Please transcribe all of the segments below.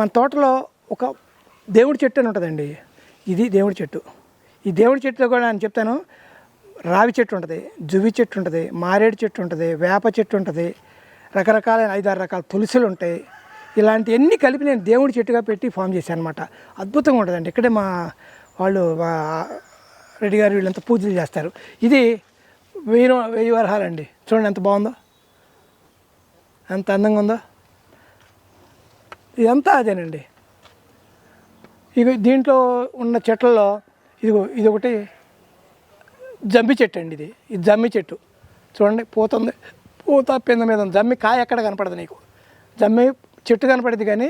మన తోటలో ఒక దేవుడి చెట్టు అని ఉంటుందండి. ఇది దేవుడి చెట్టు. ఈ దేవుడి చెట్టులో కూడా నేను చెప్తాను. రావి చెట్టు ఉంటుంది జువి చెట్టు ఉంటుంది మారేడు చెట్టు ఉంటుంది వేప చెట్టు ఉంటుంది రకరకాలైన ఐదారు రకాల తులసులు ఉంటాయి. ఇలాంటివన్నీ కలిపి నేను దేవుడి చెట్టుగా పెట్టి ఫామ్ చేశాను అనమాట అద్భుతంగా ఉంటుందండి. ఇక్కడే మా వాళ్ళు రెడ్డి గారు వీళ్ళంతా పూజలు చేస్తారు. ఇది వెయ్యి వెయ్యి వరహాలండి చూడండి ఎంత బాగుందో. ఎంత అందంగా ఉందో. ఇదంతా అదేనండి. ఇవి దీంట్లో ఉన్న చెట్లలో ఇదిగో ఇది ఒకటి జమ్మి చెట్టు అండి ఇది. ఇది జమ్మి చెట్టు. చూడండి పోతుంది. పూత పింద మీద ఉంది. జమ్మి కాయ ఎక్కడ కనపడదు నీకు. జమ్మి చెట్టు కనపడేది కానీ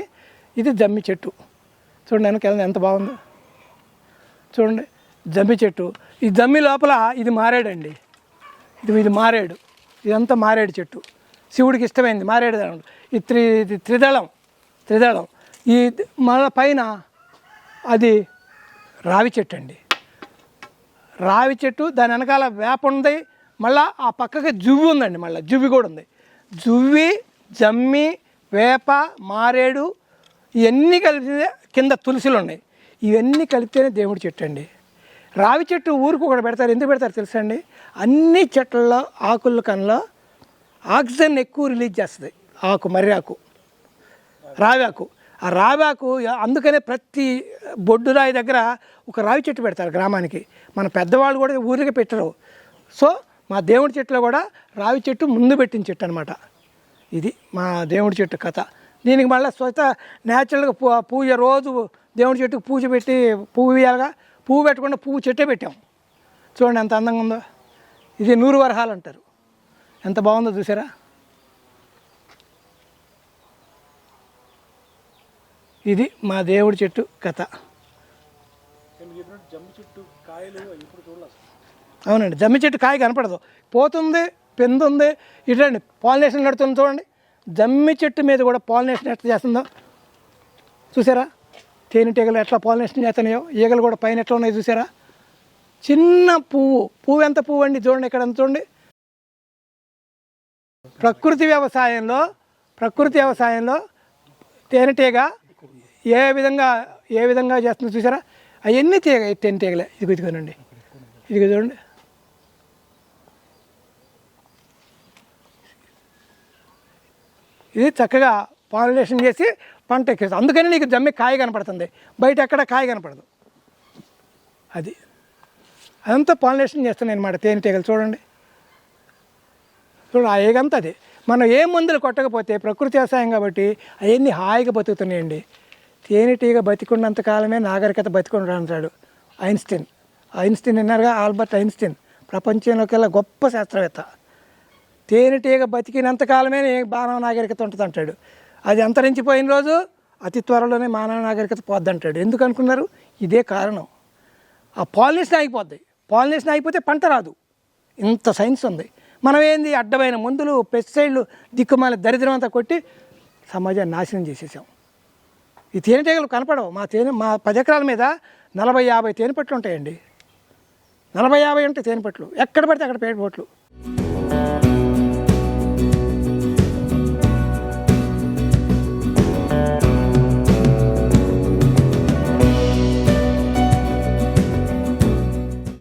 ఇది జమ్మి చెట్టు. చూడండి వెనకాల ఎంత బాగుందో. చూడండి జమ్మి చెట్టు. ఈ జమ్మి లోపల ఇది మారేడండి. ఇది ఇది మారేడు. ఇదంతా మారేడు చెట్టు. శివుడికి ఇష్టమైంది. మారేడు దళం ఈ త్రి ఇది త్రిదళం. త్రిదళం. ఈ మళ్ళా పైన అది రావి చెట్టు అండి. రావి చెట్టు దాని వెనకాల వేప ఉంది. మళ్ళీ ఆ పక్కకి జువ్వి ఉందండి మళ్ళీ జువ్వి కూడా ఉంది. జువ్వి జమ్మి వేప మారేడు ఇవన్నీ కలిపితే కింద తులసిలు ఉన్నాయి. ఇవన్నీ కలిపితేనే దేవుడి చెట్టు అండి. రావి చెట్టు ఊరికి ఒకటి పెడతారు. ఎందుకు పెడతారు తెలుసా అండి? అన్ని చెట్లలో ఆకుల కన్నా ఆక్సిజన్ ఎక్కువ రిలీజ్ చేస్తుంది. ఆకు మర్రి ఆకు. రావాకు. ఆ రావాకు అందుకనే ప్రతి బొడ్డు రాయి దగ్గర ఒక రావి చెట్టు పెడతారు గ్రామానికి. మన పెద్దవాళ్ళు కూడా ఊరికి పెట్టరు. సో మా దేవుడి చెట్టులో కూడా రావి చెట్టు ముందు పెట్టిన చెట్టు అనమాట ఇది మా దేవుడి చెట్టు కథ. దీనికి మళ్ళీ స్వత న్యాచురల్గా పూ పూజ రోజు దేవుడి చెట్టుకు పూజ పెట్టి పువ్వు వేయాలిగా. పువ్వు పెట్టకుండా పువ్వు చెట్టే పెట్టాం. చూడండి ఎంత అందంగా ఉందో. ఇది నూరు వరహాలు అంటారు. ఎంత బాగుందో చూసారా? ఇది మా దేవుడి చెట్టు కథ. అవునండి జమ్మి చెట్టు కాయ కనపడదు. పోతుంది పెందుంది ఇటండి పాలినేషన్ నడుతుంది చూడండి. జమ్మి చెట్టు మీద కూడా పాలినేషన్ ఎట్లా చేస్తుందో. చూసారా? తేనెటీగలు ఎట్లా పాలినేషన్ చేస్తున్నాయో ఈగలు కూడా పైన ఎట్లా ఉన్నాయో చూసారా? చిన్న పువ్వు పువ్వు ఎంత పువ్వు అండి చూడండి ఇక్కడ ఎంత చూడండి. ప్రకృతి వ్యవసాయంలో ప్రకృతి వ్యవసాయంలో తేనెటీగ ఏ విధంగా ఏ విధంగా చేస్తుందో చూసారా? అవన్నీ తీగ తేనెటీగలే ఇదిగో ఇదిగోనండి ఇదిగో చూడండి. ఇది చక్కగా పాలినేషన్ చేసి పంట ఎక్కేస్తుంది. అందుకని నీకు జమ్మి కాయ కనపడుతుంది. బయట ఎక్కడ కాయ కనపడదు. అది. అదంతా పాలినేషన్ చేస్తున్నాయి అనమాట తేనెటీగలు చూడండి. చూడండి ఆ ఏగంతా అది. మనం ఏ మందులు కొట్టకపోతే ప్రకృతి వ్యవసాయం కాబట్టి అవన్నీ హాయిగా బతుకుతున్నాయండి. తేనెటీగ బతికున్నంత కాలమే నాగరికత బతికుండా అంటాడు ఐన్స్టీన్. ఐన్స్టీన్ విన్నారుగా? ఆల్బర్ట్ ఐన్స్టీన్ ప్రపంచంలోకెల్లా గొప్ప శాస్త్రవేత్త. తేనెటీగ బతికినంత కాలమే మానవ నాగరికత ఉంటుంది అంటాడు అది అంతరించిపోయిన రోజు అతి త్వరలోనే మానవ నాగరికత పోద్ది అంటాడు ఎందుకు అనుకున్నారు? ఇదే కారణం. ఆ పాలినేషన్ ఆగిపోద్ది. పాలినేషన్ ఆగిపోతే పంట రాదు. ఇంత సైన్స్ ఉంది. మనం ఏంది? అడ్డమైన మందులు పెస్టిసైడ్లు దిక్కుమాల దరిద్రం అంతా కొట్టి సమాజాన్ని నాశనం చేసేసాం. ఈ తేనెటీగలు కనపడవు. మా తేనె మా పది ఎకరాల మీద నలభై యాభై తేనెపట్లు ఉంటాయండి. నలభై యాభై ఉంటాయి తేనెపట్లు. ఎక్కడ పడితే అక్కడ పేటపట్లు